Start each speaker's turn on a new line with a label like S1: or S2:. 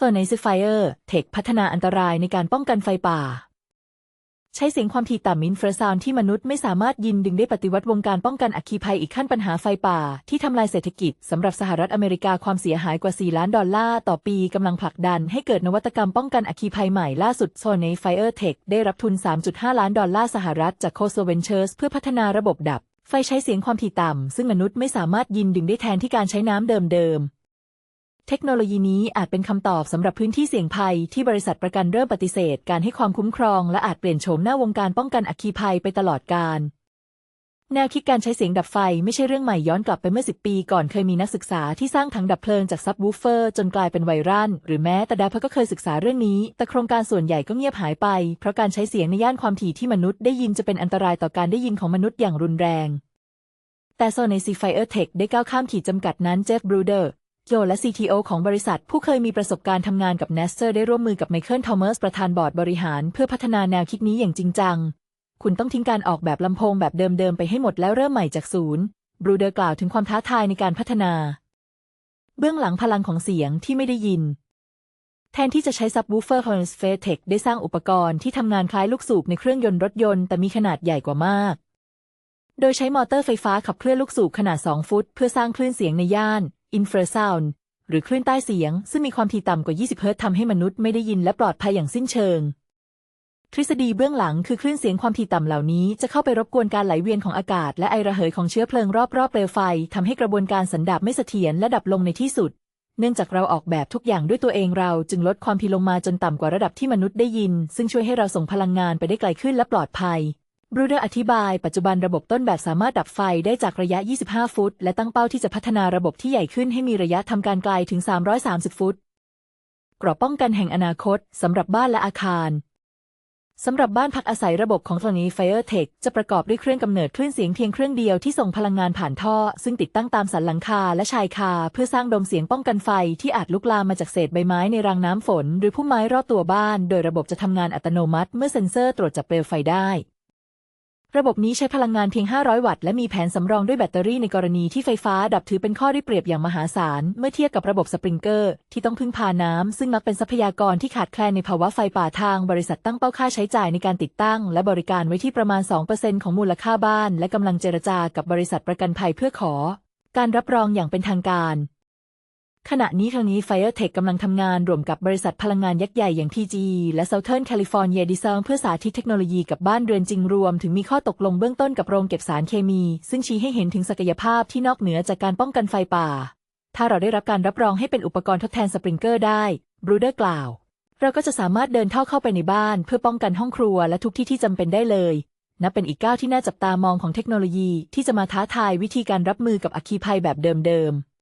S1: f u r n a c e Fire Tech พัฒนาอันตรายในการป้องกันไฟป่า ใช้เสียงความถี่ต่ำอินฟราซาวด์ที่มนุษย์ไม่สามารถยินดึงได้ปฏิวัติวงการป้องกันอัคคีภัยอีกขั้นปัญหาไฟป่า ที่ทำลายเศรษฐกิจสำหรับสหรัฐอเมริกาความเสียหายกว่า 4 ล้านดอลลาร์ต่อปีกำลังผลักดันให้เกิดนวัตกรรมป้องกันอัคคีภัยใหม่ล่าสุด s o n y Fire Tech ได้รับทุน 3.5 ล้านดอลลาร์สหรัฐจาก c o s o Ventures เพื่อพัฒนาระบบดับไฟใช้เสียงความถี่ต่ำ ซึ่งมนุษย์ไม่สามารถยินดึงได้แทนที่การใช้น้ำเดิม เทคโนโลยีนี้อาจเป็นคำตอบสำหรับพื้นที่เสี่ยงภัยที่บริษัทประกันเริ่มปฏิเสธ การให้ความคุ้มครองและอาจเปลี่ยนโฉมหน้าวงการป้องกันอัคคีภัยไปตลอดกาลแนวคิดการใช้เสียงดับไฟไม่ใช่เรื่องใหม่ย้อนกลับไปเมื่อ 10 ปีก่อนเคยมีนักศึกษาที่สร้างถังดับเพลิงจากซับวูเฟอร์จนกลายเป็นไวรัลหรือแม้แต่ดาพก็เคยศึกษาเรื่องนี้ แต่โครงการส่วนใหญ่ก็เงียบหายไป เพราะการใช้เสียงในย่านความถี่ที่มนุษย์ได้ยินจะเป็นอันตรายต่อการได้ยินของมนุษย์อย่างรุนแรง แต่โซนในซีไฟเออร์เทคได้ก้าวข้ามขีดจำกัดนั้นเจฟบรูเดอร์ โยและ CTO ของบริษัท ผู้เคยมีประสบการณ์ทำงานกับ n a s t e r ได้ร่วมมือกับไมเคิลทอมเมอร์สประธานบอร์ดบริหาร เพื่อพัฒนาแนวคิดนี้อย่างจริงจัง คุณต้องทิ้งการออกแบบลำโพงแบบเดิมๆ ไปให้หมดแล้วเริ่มใหม่จากศูนย์บรูเดอร์กล่าวถึงความท้าทายในการพัฒนา เบื้องหลังพลังของเสียงที่ไม่ได้ยิน แทนที่จะใช้ซับวูเฟอร์ h o n s f a t e c h ได้สร้างอุปกรณ์ที่ทำงานคล้ายลูกสูบในเครื่องยนต์รถยนต์แต่มีขนาดใหญ่กว่ามาก โดยใช้มอเตอร์ไฟฟ้าขับเคลื่อนลูกสูบขนาด 2 ฟุต เพื่อสร้างคลื่นเสียงในย่าน อินฟราซาวด์หรือคลื่นใต้เสียง ซึ่งมีความถี่ต่ำกว่า 20 เฮิรตซ์ทำให้มนุษย์ไม่ได้ยินและปลอดภัยอย่างสิ้นเชิง ทฤษฎีเบื้องหลังคือคลื่นเสียงความถี่ต่ำเหล่านี้จะเข้าไปรบกวนการไหลเวียนของอากาศ และไอระเหยของเชื้อเพลิงรอบๆเปลวไฟทำให้กระบวนการสันดาบไม่เสถียรและดับลงในที่สุด เนื่องจากเราออกแบบทุกอย่างด้วยตัวเองเราจึงลดความถี่ลงมาจนต่ำกว่าระดับที่มนุษย์ได้ยิน ซึ่งช่วยให้เราส่งพลังงานไปได้ไกลขึ้นและปลอดภัย บรูเดอร์อธิบายปัจจุบันระบบต้นแบบสามารถดับไฟได้จากระยะ 25 ฟุต และตั้งเป้าที่จะพัฒนาระบบที่ใหญ่ขึ้นให้มีระยะทำการไกลถึง 330 ฟุตกรอบป้องกันแห่งอนาคตสำหรับบ้านและอาคารสำหรับบ้านพักอาศัยระบบของ Sony Fire Tech จะประกอบด้วยเครื่องกำเนิดคลื่นเสียงเพียงเครื่องเดียวที่ส่งพลังงานผ่านท่อ ซึ่งติดตั้งตามสันหลังคาและชายคา เพื่อสร้างโดมเสียงป้องกันไฟที่อาจลุกลามมาจากเศษใบไม้ในรางน้ำฝน หรือพุ่มไม้รอบตัวบ้าน โดยระบบจะทำงานอัตโนมัติ เมื่อเซ็นเซอร์ตรวจจับเปลวไฟได้ ระบบนี้ใช้พลังงานเพียง 500 วัตต์และมีแผนสำรองด้วยแบตเตอรี่ในกรณีที่ไฟฟ้าดับถือเป็นข้อได้เปรียบอย่างมหาศาล เมื่อเทียบกับระบบสปริงเกอร์ที่ต้องพึ่งพาน้ำ ซึ่งมักเป็นทรัพยากรที่ขาดแคลนในภาวะไฟป่าทาง บริษัทตั้งเป้าค่าใช้จ่ายในการติดตั้ง และบริการไว้ที่ประมาณ 2%ของมูลค่าบ้าน และกำลังเจรจากับบริษัทประกันภัยเพื่อขอ การรับรองอย่างเป็นทางการ ขณะนี้ทางนี้ FireTech กำลังทำงานร่วมกับบริษัทพลังงานยักษ์ใหญ่อย่าง PGE และ Southern California Design เพื่อสาธิตเทคโนโลยีกับบ้านเรือนจริงรวม ถึงมีข้อตกลงเบื้องต้นกับโรงเก็บสารเคมี ซึ่งชี้ให้เห็นถึงศักยภาพที่นอกเหนือจากการป้องกันไฟป่า ถ้าเราได้รับการรับรองให้เป็นอุปกรณ์ทดแทนสปริงเกอร์ได้บรูเดอร์กล่าว เราก็จะสามารถเดินท่อเข้าไปในบ้าน เพื่อป้องกันห้องครัวและทุกที่ที่จำเป็นได้เลยนับเป็นอีกก้าวที่น่าจับตามองของเทคโนโลยีที่จะมาท้าทายวิธีการรับมือกับอัคคีภัยแบบเดิมๆ